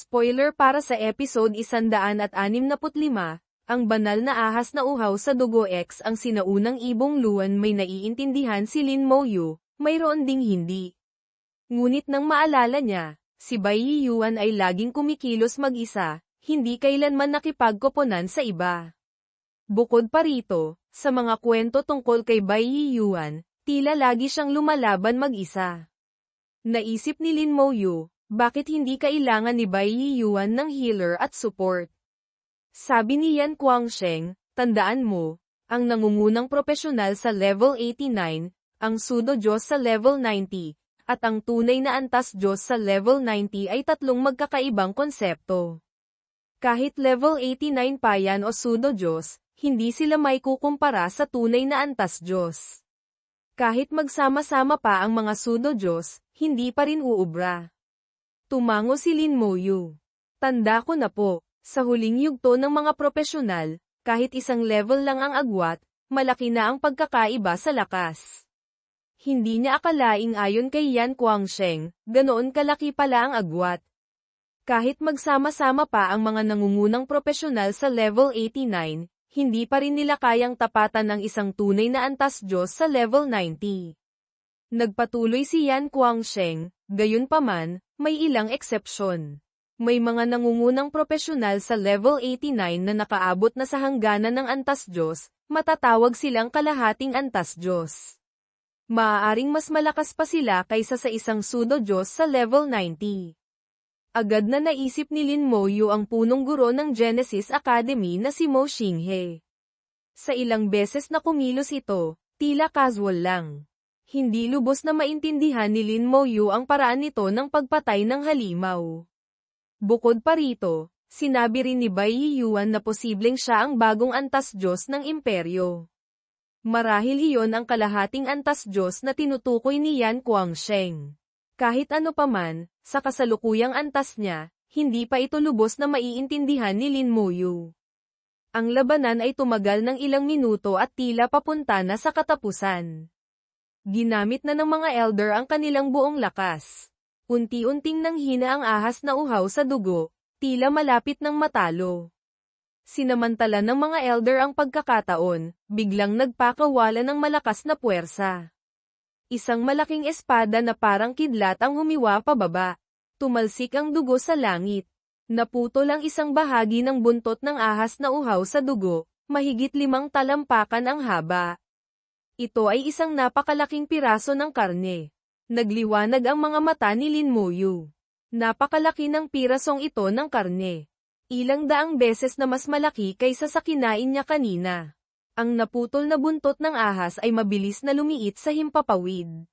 Spoiler para sa episode 165, ang banal na ahas na uhaw sa dugo X ang sinaunang ibong luwan may naiintindihan si Lin Mo Yu, mayroon ding hindi. Ngunit nang maalala niya, si Bai Yuan ay laging kumikilos mag-isa, hindi kailanman nakipagkoponan sa iba. Bukod pa rito, sa mga kwento tungkol kay Bai Yuan, tila lagi siyang lumalaban mag-isa. Naisip ni Lin Mo Yu, bakit hindi kailangan ni Bai Yuan ng healer at support? Sabi ni Yan Guangsheng, tandaan mo, ang nangungunang profesional sa level 89, ang pseudo Diyos sa level 90, at ang tunay na antas Diyos sa level 90 ay tatlong magkakaibang konsepto. Kahit level 89 pa yan o pseudo Diyos, hindi sila may kukumpara sa tunay na antas Diyos. Kahit magsama-sama pa ang mga pseudo Diyos, hindi pa rin uubra. Tumango si Lin Moyu. Tanda ko na po, sa huling yugto ng mga profesional, kahit isang level lang ang agwat, malaki na ang pagkakaiba sa lakas. Hindi niya akalaing ayon kay Yan Guangsheng, ganoon kalaki pala ang agwat. Kahit magsama-sama pa ang mga nangungunang profesional sa level 89, hindi pa rin nila kayang tapatan ng isang tunay na antas Diyos sa level 90. Nagpatuloy si Yan Guangsheng, gayunpaman, may ilang eksepsyon. May mga nangungunang profesional sa level 89 na nakaabot na sa hangganan ng Antas Diyos, matatawag silang kalahating Antas Diyos. Maaaring mas malakas pa sila kaysa sa isang pseudo Diyos sa level 90. Agad na naisip ni Lin Mo Yu ang punong guro ng Genesis Academy na si Mo Xinghe. Sa ilang beses na kumilos ito, tila casual lang hindi lubos na maintindihan ni Lin Mo Yu ang paraan nito ng pagpatay ng halimaw. Bukod pa rito, sinabi rin ni Bai Yuan na posibleng siya ang bagong antas Diyos ng imperyo. Marahil iyon ang kalahating antas Diyos na tinutukoy ni Yan Guangsheng. Kahit ano paman, sa kasalukuyang antas niya, hindi pa ito lubos na maiintindihan ni Lin Mo Yu. Ang labanan ay tumagal ng ilang minuto at tila papunta na sa katapusan. Ginamit na ng mga elder ang kanilang buong lakas. Unti-unting nanghina ang ahas na uhaw sa dugo, tila malapit ng matalo. Sinamantala ng mga elder ang pagkakataon, biglang nagpakawala ng malakas na puwersa. Isang malaking espada na parang kidlat ang humiwa pababa. Tumalsik ang dugo sa langit. Naputol ang isang bahagi ng buntot ng ahas na uhaw sa dugo, mahigit limang talampakan ang haba. Ito ay isang napakalaking piraso ng karne. Nagliwanag ang mga mata ni Lin Moyu. Napakalaki ng pirasong ito ng karne. Ilang daang beses na mas malaki kaysa sa kinain niya kanina. Ang naputol na buntot ng ahas ay mabilis na lumiit sa himpapawid.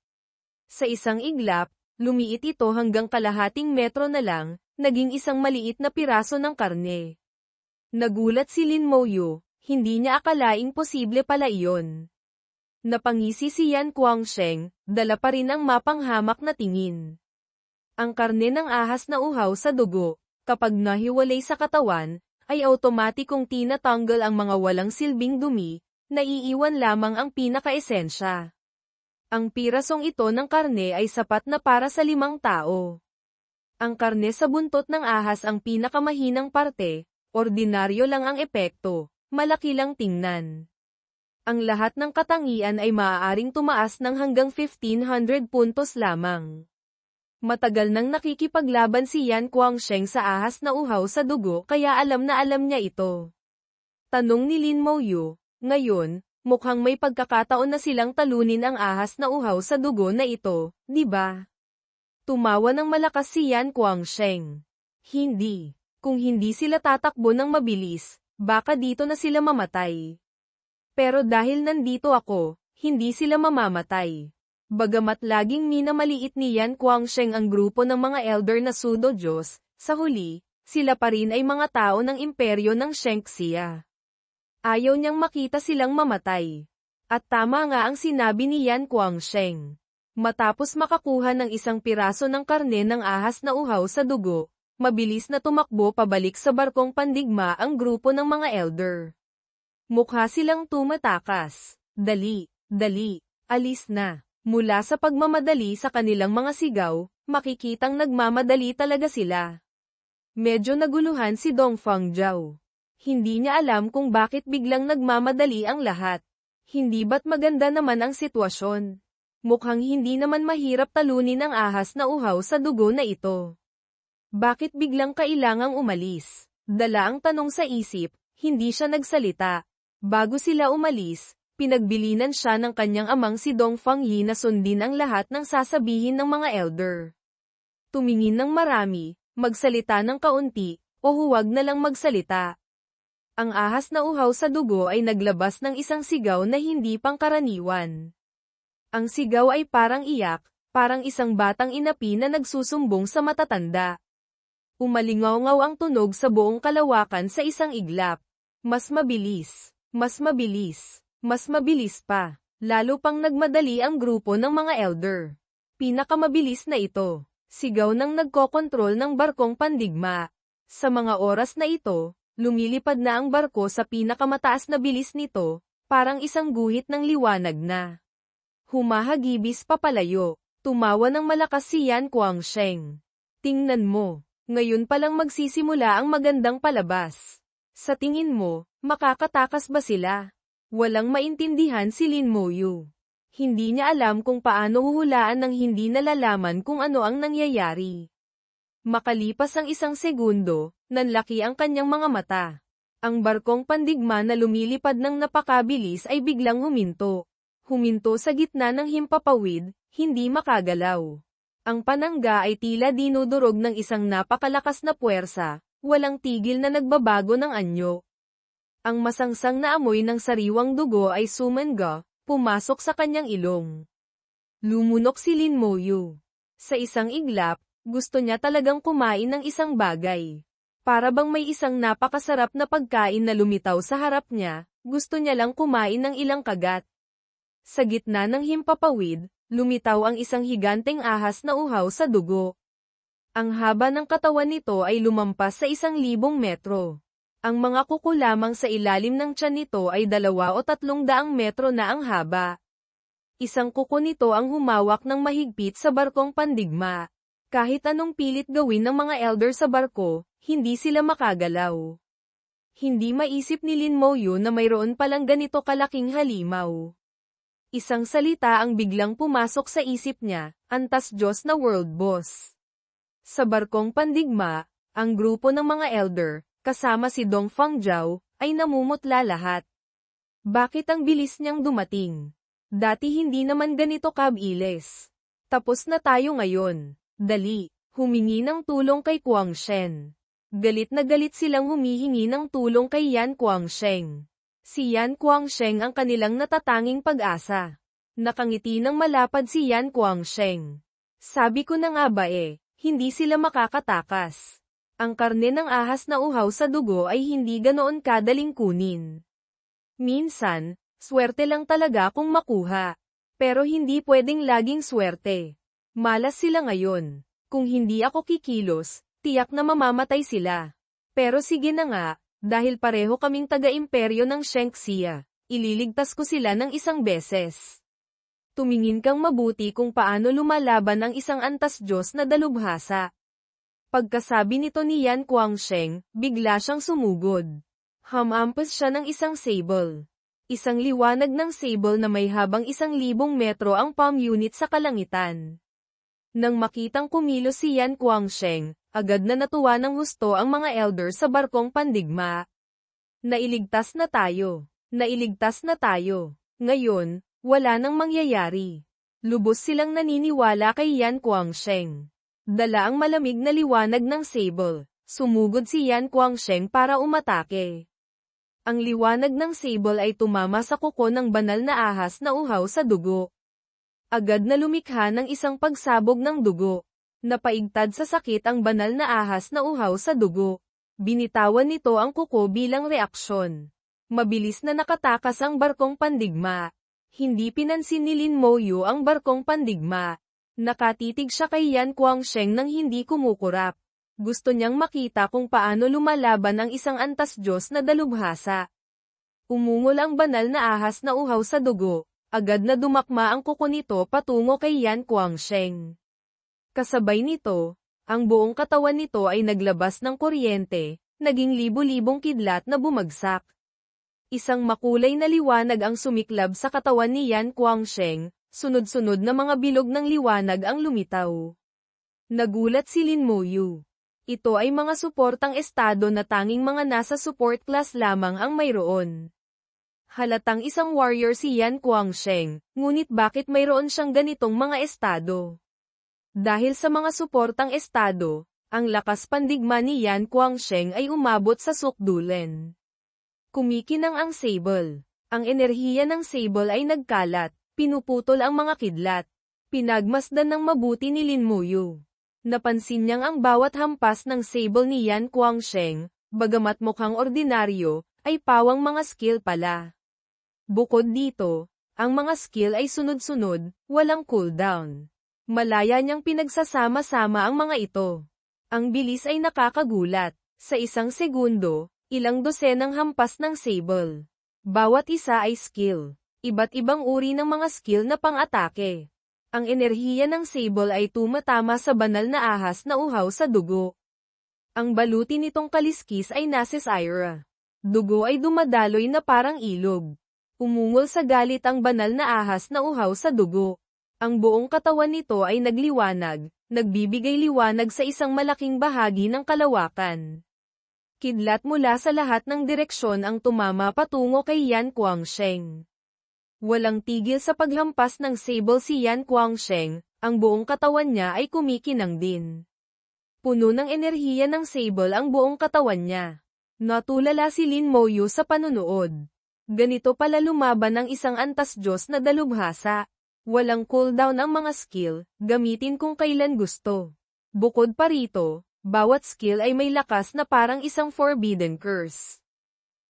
Sa isang iglap, lumiit ito hanggang kalahating metro na lang, naging isang maliit na piraso ng karne. Nagulat si Lin Moyu, hindi niya akalaing posible pala iyon. Napangisi si Yan Guangsheng, dala pa rin ang mapanghamak na tingin. Ang karne ng ahas na uhaw sa dugo, kapag nahiwalay sa katawan, ay automatikong tinatanggal ang mga walang silbing dumi, naiiwan lamang ang pinakaesensya. Ang pirasong ito ng karne ay sapat na para sa limang tao. Ang karne sa buntot ng ahas ang pinakamahinang parte, ordinaryo lang ang epekto, malaki lang tingnan ang lahat ng katangian ay maaaring tumaas ng hanggang 1500 puntos lamang. Matagal nang nakikipaglaban si Yan Guangsheng sa ahas na uhaw sa dugo kaya alam na alam niya ito. Tanong ni Lin Mo Yu, ngayon, mukhang may pagkakataon na silang talunin ang ahas na uhaw sa dugo na ito, di ba? Tumawa ng malakas si Yan Guangsheng. Hindi. Kung hindi sila tatakbo ng mabilis, baka dito na sila mamatay. Pero dahil nandito ako, hindi sila mamamatay. Bagamat laging minamaliit ni Yan Guangsheng ang grupo ng mga elder na pseudo-Diyos, sa huli, sila pa rin ay mga tao ng imperyo ng Shengxia. Ayaw niyang makita silang mamatay. At tama nga ang sinabi ni Yan Guangsheng. Matapos makakuha ng isang piraso ng karne ng ahas na uhaw sa dugo, mabilis na tumakbo pabalik sa barkong pandigma ang grupo ng mga elder. Mukha silang tumatakas. Dali, dali, alis na. Mula sa pagmamadali sa kanilang mga sigaw, makikitang nagmamadali talaga sila. Medyo naguluhan si Dongfang Zhao. Hindi niya alam kung bakit biglang nagmamadali ang lahat. Hindi ba't maganda naman ang sitwasyon? Mukhang hindi naman mahirap talunin ang ahas na uhaw sa dugo na ito. Bakit biglang kailangang umalis? Dala ang tanong sa isip, hindi siya nagsalita. Bago sila umalis, pinagbilinan siya ng kanyang amang si Dong Fang Yi na sundin ang lahat ng sasabihin ng mga elder. Tumingin ng marami, magsalita ng kaunti, o huwag na lang magsalita. Ang ahas na uhaw sa dugo ay naglabas ng isang sigaw na hindi pangkaraniwan. Ang sigaw ay parang iyak, parang isang batang inapi na nagsusumbong sa matatanda. Umalingaw-ngaw ang tunog sa buong kalawakan sa isang iglap. Mas mabilis, mas mabilis, mas mabilis pa. Lalo pang nagmadali ang grupo ng mga elder. Pinakamabilis na ito. Sigaw ng nagkokontrol ng barkong pandigma. Sa mga oras na ito, lumilipad na ang barko sa pinakamataas na bilis nito, parang isang guhit ng liwanag na. Humahagibis papalayo, tumawa ng malakas si Yan Kuangsheng. Tingnan mo, ngayon palang magsisimula ang magandang palabas. Sa tingin mo, makakatakas ba sila? Walang maintindihan si Lin Moyu. Hindi niya alam kung paano huhulaan ng hindi nalalaman kung ano ang nangyayari. Makalipas ang isang segundo, nanlaki ang kanyang mga mata. Ang barkong pandigma na lumilipad ng napakabilis ay biglang huminto. Huminto sa gitna ng himpapawid, hindi makagalaw. Ang panangga ay tila dinudurog ng isang napakalakas na puwersa, walang tigil na nagbabago ng anyo. Ang masangsang na amoy ng sariwang dugo ay sumanga, pumasok sa kanyang ilong. Lumunok si Lin Moyu. Sa isang iglap, gusto niya talagang kumain ng isang bagay. Para bang may isang napakasarap na pagkain na lumitaw sa harap niya, gusto niya lang kumain ng ilang kagat. Sa gitna ng himpapawid, lumitaw ang isang higanteng ahas na uhaw sa dugo. Ang haba ng katawan nito ay lumampas sa isang libong metro. Ang mga kuko lamang sa ilalim ng tiyan nito ay dalawa o tatlong daang metro na ang haba. Isang kuko nito ang humawak ng mahigpit sa barkong pandigma. Kahit anong pilit gawin ng mga elder sa barko, hindi sila makagalaw. Hindi maisip ni Lin Moyo na mayroon palang ganito kalaking halimaw. Isang salita ang biglang pumasok sa isip niya, antas Diyos na world boss. Sa barkong pandigma, ang grupo ng mga elder, kasama si Dong Fang Jiao, ay namumutla lahat. Bakit ang bilis niyang dumating? Dati hindi naman ganito kabilis. Tapos na tayo ngayon. Dali, humingi ng tulong kay Kuang Shen. Galit na galit silang humihingi ng tulong kay Yan Kuang Sheng. Si Yan Kuang Sheng ang kanilang natatanging pag-asa. Nakangiti ng malapad si Yan Kuang Sheng. Sabi ko na nga ba eh, hindi sila makakatakas. Ang karne ng ahas na uhaw sa dugo ay hindi ganoon kadaling kunin. Minsan, swerte lang talaga kung makuha. Pero hindi pwedeng laging swerte. Malas sila ngayon. Kung hindi ako kikilos, tiyak na mamamatay sila. Pero sige na nga, dahil pareho kaming taga-imperyo ng Shengxia, ililigtas ko sila ng isang beses. Tumingin kang mabuti kung paano lumalaban ang isang antas Diyos na dalubhasa. Pagkasabi nito ni Yan Kuangsheng, bigla siyang sumugod. Hamampas siya ng isang sable. Isang liwanag ng sable na may habang isang libong metro ang palm unit sa kalangitan. Nang makitang kumilos si Yan Kuangsheng, agad na natuwa ng husto ang mga elder sa barkong pandigma. Nailigtas na tayo. Nailigtas na tayo. Ngayon, wala nang mangyayari. Lubos silang naniniwala kay Yan Kuangsheng. Dala ang malamig na liwanag ng sable. Sumugod si Yan Kuangsheng para umatake. Ang liwanag ng sable ay tumama sa kuko ng banal na ahas na uhaw sa dugo. Agad na lumikha ng isang pagsabog ng dugo. Napaigtad sa sakit ang banal na ahas na uhaw sa dugo. Binitawan nito ang kuko bilang reaksyon. Mabilis na nakatakas ang barkong pandigma. Hindi pinansin ni Lin Moyu ang barkong pandigma. Nakatitig siya kay Yan Kuangsheng nang hindi kumukurap. Gusto niyang makita kung paano lumalaban ang isang antas Diyos na dalubhasa. Umungol ang banal na ahas na uhaw sa dugo. Agad na dumakma ang kuko nito patungo kay Yan Kuangsheng. Kasabay nito, Ang buong katawan nito ay naglabas ng kuryente, naging libo-libong kidlat na bumagsak. Isang makulay na liwanag ang sumiklab sa katawan ni Yan Guangsheng, sunod-sunod na mga bilog ng liwanag ang lumitaw. Nagulat si Lin Moyu. Ito ay mga suportang estado na tanging mga nasa support class lamang ang mayroon. Halatang isang warrior si Yan Guangsheng, ngunit bakit mayroon siyang ganitong mga estado? Dahil sa mga suportang estado, ang lakas pandigma ni Yan Guangsheng ay umabot sa sukdulen. Kumikinang ang sable. Ang enerhiya ng sable ay nagkalat, pinuputol ang mga kidlat. Pinagmasdan ng mabuti ni Lin Muyu. Napansin niyang ang bawat hampas ng sable ni Yan Guangsheng, bagamat mukhang ordinaryo, ay pawang mga skill pala. Bukod dito, ang mga skill ay sunod-sunod, walang cooldown. Malaya niyang pinagsasama-sama ang mga ito. Ang bilis ay nakakagulat. Sa isang segundo, ilang dosenang hampas ng sable. Bawat isa ay skill. Iba't ibang uri ng mga skill na pang-atake. Ang enerhiya ng sable ay tumatama sa banal na ahas na uhaw sa dugo. Ang baluti nitong kaliskis ay nasa Syra. Dugo ay dumadaloy na parang ilog. Umungol sa galit ang banal na ahas na uhaw sa dugo. Ang buong katawan nito ay nagliwanag, nagbibigay liwanag sa isang malaking bahagi ng kalawakan. Kidlat mula sa lahat ng direksyon ang tumama patungo kay Yan Guangsheng. Walang tigil sa paghampas ng sable si Yan Guangsheng, ang buong katawan niya ay kumikinang din. Puno ng enerhiya ng sable ang buong katawan niya. Natulala si Lin Moyu sa panunood. Ganito pala lumaban ng isang antas Diyos na dalubhasa. Walang cooldown ang mga skill, gamitin kung kailan gusto. Bukod pa rito, bawat skill ay may lakas na parang isang forbidden curse.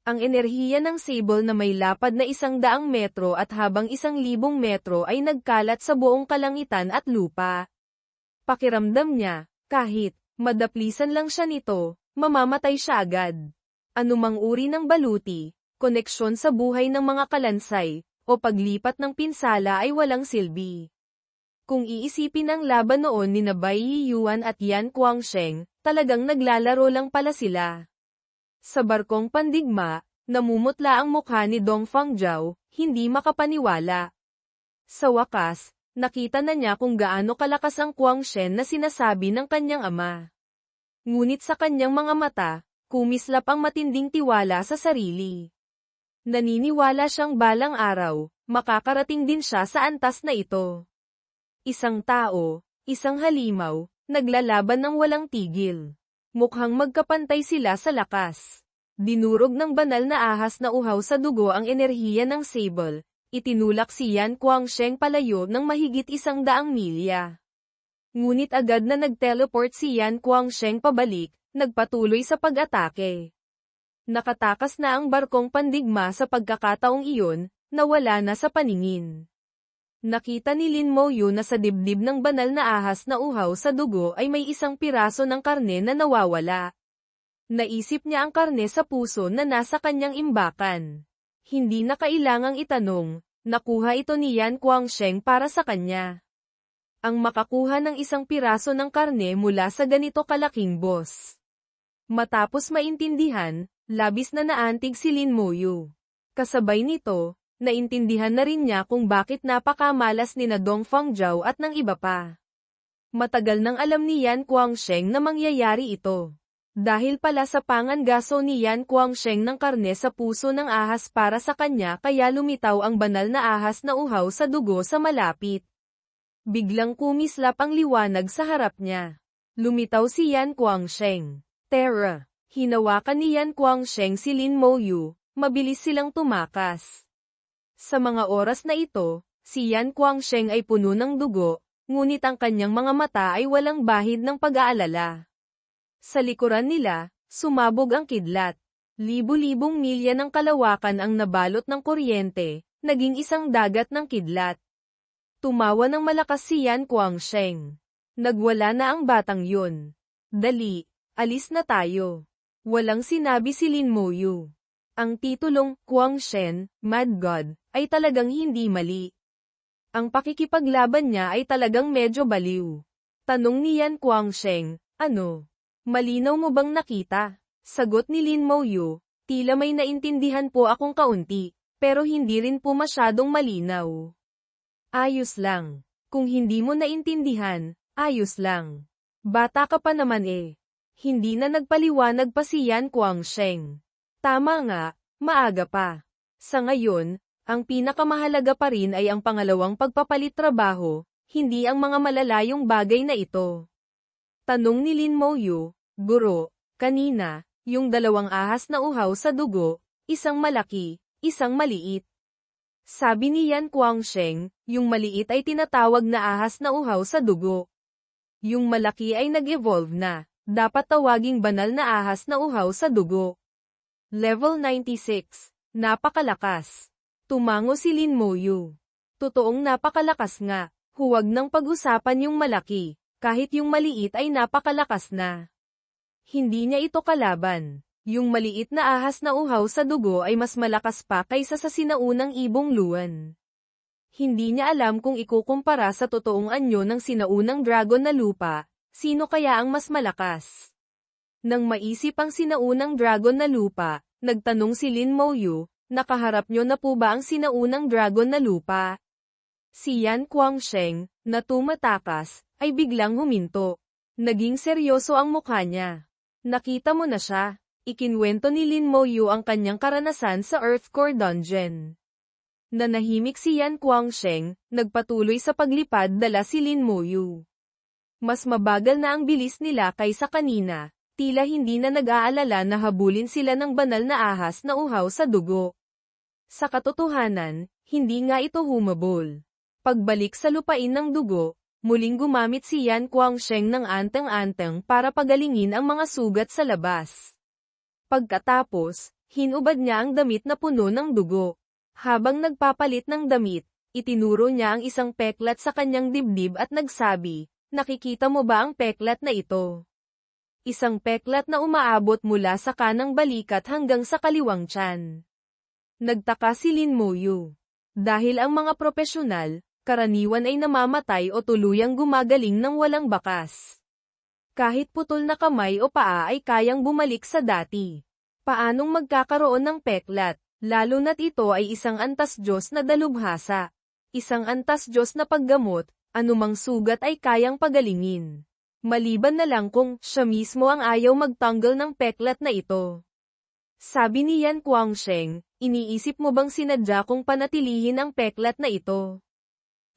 Ang enerhiya ng sable na may lapad na isang daang metro at habang isang libong metro ay nagkalat sa buong kalangitan at lupa. Pakiramdam niya, kahit madaplisan lang siya nito, mamamatay siya agad. Anumang uri ng baluti, koneksyon sa buhay ng mga kalansay, o paglipat ng pinsala ay walang silbi. Kung iisipin ang laban noon ni Bai Yuan at Yan Guangsheng, talagang naglalaro lang pala sila. Sa barkong pandigma, namumutla ang mukha ni Dong Fangjiao, hindi makapaniwala. Sa wakas, nakita na niya kung gaano kalakas ang Guangshen na sinasabi ng kanyang ama. Ngunit sa kanyang mga mata, kumislap ang matinding tiwala sa sarili. Naniniwala siyang balang araw, makakarating din siya sa antas na ito. Isang tao, isang halimaw, naglalaban ng walang tigil. Mukhang magkapantay sila sa lakas. Dinurog ng banal na ahas na uhaw sa dugo ang enerhiya ng sable, itinulak si Yan Guangsheng palayo ng mahigit isang daang milya. Ngunit agad na nag-teleport si Yan Guangsheng pabalik, nagpatuloy sa pag-atake. Nakatakas na ang barkong pandigma sa pagkakataong iyon, nawala na sa paningin. Nakita ni Lin Moyu na sa dibdib ng banal na ahas na uhaw sa dugo ay may isang piraso ng karne na nawawala. Naisip niya ang karne sa puso na nasa kanyang imbakan. Hindi na kailangang itanong, nakuha ito ni Yan Guangsheng para sa kanya. Ang makakuha ng isang piraso ng karne mula sa ganito kalaking boss. Matapos maintindihan, Labis na naantig si Lin Moyu. Kasabay nito, naintindihan na rin niya kung bakit napakamalas ni na Dong Fangjiao at ng iba pa. Matagal nang alam ni Yan Guangsheng na mangyayari ito. Dahil pala sa pangangaso ni Yan Guangsheng ng karne sa puso ng ahas para sa kanya kaya lumitaw ang banal na ahas na uhaw sa dugo sa malapit. Biglang kumislap ang liwanag sa harap niya. Lumitaw si Yan Guangsheng. Terra. Hinawakan ni Yan Guangsheng si Lin Moyu, mabilis silang tumakas. Sa mga oras na ito, si Yan Guangsheng ay puno ng dugo, ngunit ang kanyang mga mata ay walang bahid ng pag-aalala. Sa likuran nila, sumabog ang kidlat. Libu-libong milya ng kalawakan ang nabalot ng kuryente, naging isang dagat ng kidlat. Tumawa ng malakas si Yan Guangsheng. Nagwala na ang batang yun. Dali, alis na tayo. Walang sinabi si Lin Moyu. Ang titulong, Kuang Shen, Mad God, ay talagang hindi mali. Ang pakikipaglaban niya ay talagang medyo baliw. Tanong ni Yan Kuang Sheng, Ano? Malinaw mo bang nakita? Sagot ni Lin Mouyu, tila may naintindihan po akong kaunti, pero hindi rin po masyadong malinaw. Ayos lang. Kung hindi mo naintindihan, ayos lang. Bata ka pa naman eh. Hindi na nagpaliwanag pa si Yan Guangsheng. Tama nga, maaga pa. Sa ngayon, ang pinakamahalaga pa rin ay ang pangalawang pagpapalit trabaho, hindi ang mga malalayong bagay na ito. Tanong ni Lin Mouyu, Guro, kanina, yung dalawang ahas na uhaw sa dugo, isang malaki, isang maliit. Sabi ni Yan Guangsheng, yung maliit ay tinatawag na ahas na uhaw sa dugo. Yung malaki ay nag-evolve na, dapat tawaging banal na ahas na uhaw sa dugo. Level 96, napakalakas. Tumango si Lin Moyu. Totoong napakalakas nga, huwag nang pag-usapan yung malaki, kahit yung maliit ay napakalakas na. Hindi niya ito kalaban. Yung maliit na ahas na uhaw sa dugo ay mas malakas pa kaysa sa sinaunang ibong luwan. Hindi niya alam kung ikukumpara sa totoong anyo ng sinaunang dragon na lupa, sino kaya ang mas malakas. Nang maisip ang sinaunang dragon na lupa, nagtanong si Lin Mouyu, nakaharap niyo na po ba ang sinaunang dragon na lupa? Si Yan Guangsheng, na tumatakas, ay biglang huminto. Naging seryoso ang mukha niya. Nakita mo na siya, Ikinwento ni Lin Moyu ang kanyang karanasan sa Earth Core Dungeon. Nanahimik si Yan Guangsheng, nagpatuloy sa paglipad dala si Lin Moyu. Mas mabagal na ang bilis nila kaysa kanina, tila hindi na nag-aalala na habulin sila ng banal na ahas na uhaw sa dugo. Sa katotohanan, hindi nga ito humabol. Pagbalik sa lupain ng dugo, muling gumamit si Yan Guangsheng ng anteng-anteng para pagalingin ang mga sugat sa labas. Pagkatapos, hinubad niya ang damit na puno ng dugo. Habang nagpapalit ng damit, itinuro niya ang isang peklat sa kanyang dibdib at nagsabi, nakikita mo ba ang peklat na ito? Isang peklat na umaabot mula sa kanang balikat hanggang sa kaliwang tiyan. Nagtaka si Lin Moyu. Dahil ang mga propesyonal, karaniwan ay namamatay o tuluyang gumagaling ng walang bakas. Kahit putol na kamay o paa ay kayang bumalik sa dati. Paanong magkakaroon ng peklat, lalo na't ito ay isang antas Diyos na dalubhasa. Isang antas Diyos na paggamot, anumang sugat ay kayang pagalingin. Maliban na lang kung siya mismo ang ayaw magtanggal ng peklat na ito. Sabi ni Yan Guangsheng, iniisip mo bang sinadya kong panatilihin ang peklat na ito?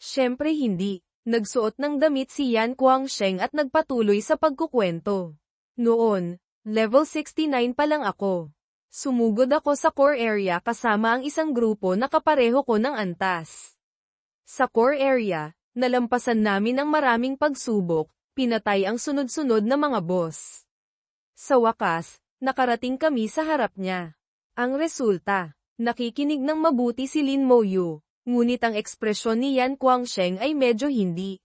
Siyempre hindi. Nagsuot ng damit si Yan Guangsheng at nagpatuloy sa pagkukwento. Noon, level 69 pa lang ako. Sumugod ako sa core area kasama ang isang grupo na kapareho ko ng antas. Sa core area, nalampasan namin ang maraming pagsubok, pinatay ang sunod-sunod na mga boss. Sa wakas, nakarating kami sa harap niya. Ang resulta, nakikinig ng mabuti si Lin Moyu, ngunit ang ekspresyon ni Yan Guangsheng ay medyo hindi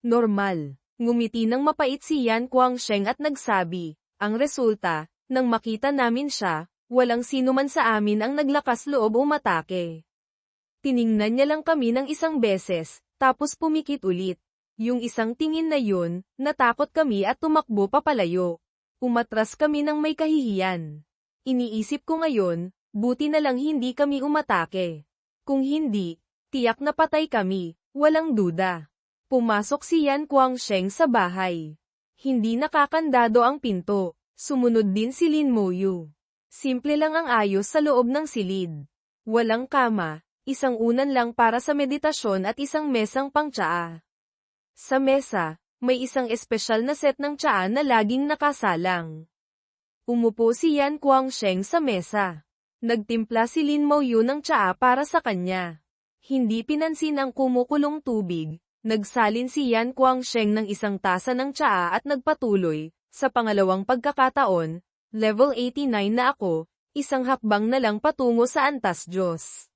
normal. Ngumiti ng mapait si Yan Guangsheng at nagsabi, ang resulta, nang makita namin siya, walang sino man sa amin ang naglakas loob umatake. Tiningnan niya lang kami ng isang beses, tapos pumikit ulit. Yung isang tingin na yun, natakot kami at tumakbo papalayo. Umatras kami ng may kahihiyan. Iniisip ko ngayon, buti na lang hindi kami umatake. Kung hindi, tiyak na patay kami, walang duda. Pumasok si Yan Guangsheng sa bahay. Hindi nakakandado ang pinto. Sumunod din si Lin Moyu. Simple lang ang ayos sa loob ng silid. Walang kama, isang unan lang para sa meditasyon at isang mesang pang tsaa. Sa mesa, may isang espesyal na set ng tsaa na laging nakasalang. Umupo si Yan Guangsheng sa mesa. Nagtimpla si Lin Mouyu ng tsaa para sa kanya. Hindi pinansin ang kumukulong tubig. Nagsalin si Yan Guangsheng ng isang tasa ng tsaa at nagpatuloy. Sa pangalawang pagkakataon, level 89 na ako, isang hakbang na lang patungo sa Antas Diyos.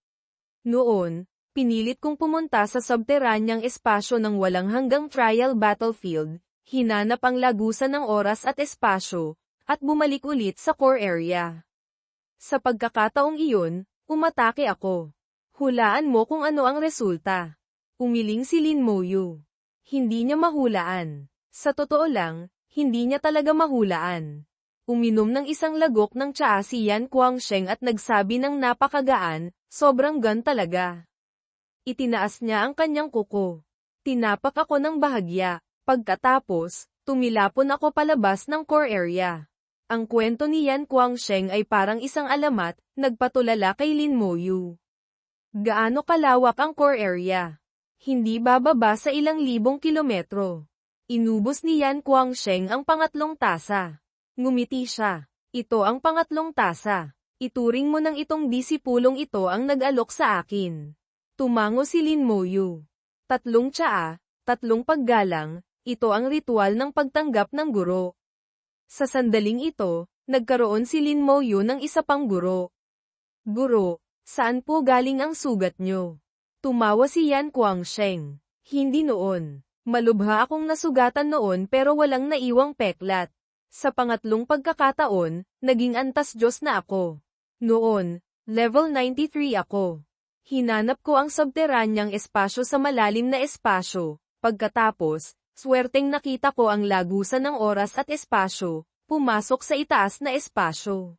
Noon, pinilit kong pumunta sa subterranyang espasyo ng walang hanggang trial battlefield, hinanap ang lagusan ng oras at espasyo, at bumalik ulit sa core area. Sa pagkakataong iyon, umatake ako. Hulaan mo kung ano ang resulta. Umiling si Lin Moyu. Hindi niya mahulaan. Sa totoo lang, hindi niya talaga mahulaan. Uminom ng isang lagok ng tsaa si Yan Guangsheng at nagsabi ng napakagaan, sobrang gan talaga. Itinaas niya ang kanyang kuko. Tinapak ako ng bahagya. Pagkatapos, tumilapon ako palabas ng core area. Ang kwento ni Yan Guangsheng ay parang isang alamat, nagpatulala kay Lin Moyu. Gaano kalawak ang core area? Hindi bababa sa ilang libong kilometro. Inubos ni Yan Guangsheng ang pangatlong tasa. Ngumiti siya. Ito ang pangatlong tasa. Ituring mo ng itong disipulong ito ang nag-alok sa akin. Tumango si Lin Moyu. Tatlong tsaa, tatlong paggalang, ito ang ritual ng pagtanggap ng guro. Sa sandaling ito, nagkaroon si Lin Moyu ng isa pang guro. Guro, saan po galing ang sugat nyo? Tumawa si Yan Guangsheng. Hindi noon. Malubha akong nasugatan noon pero walang naiwang peklat. Sa pangatlong pagkakataon, naging antas Diyos na ako. Noon, level 93 ako. Hinanap ko ang subterranyang espasyo sa malalim na espasyo. Pagkatapos, swerteng nakita ko ang lagusan ng oras at espasyo, pumasok sa itaas na espasyo.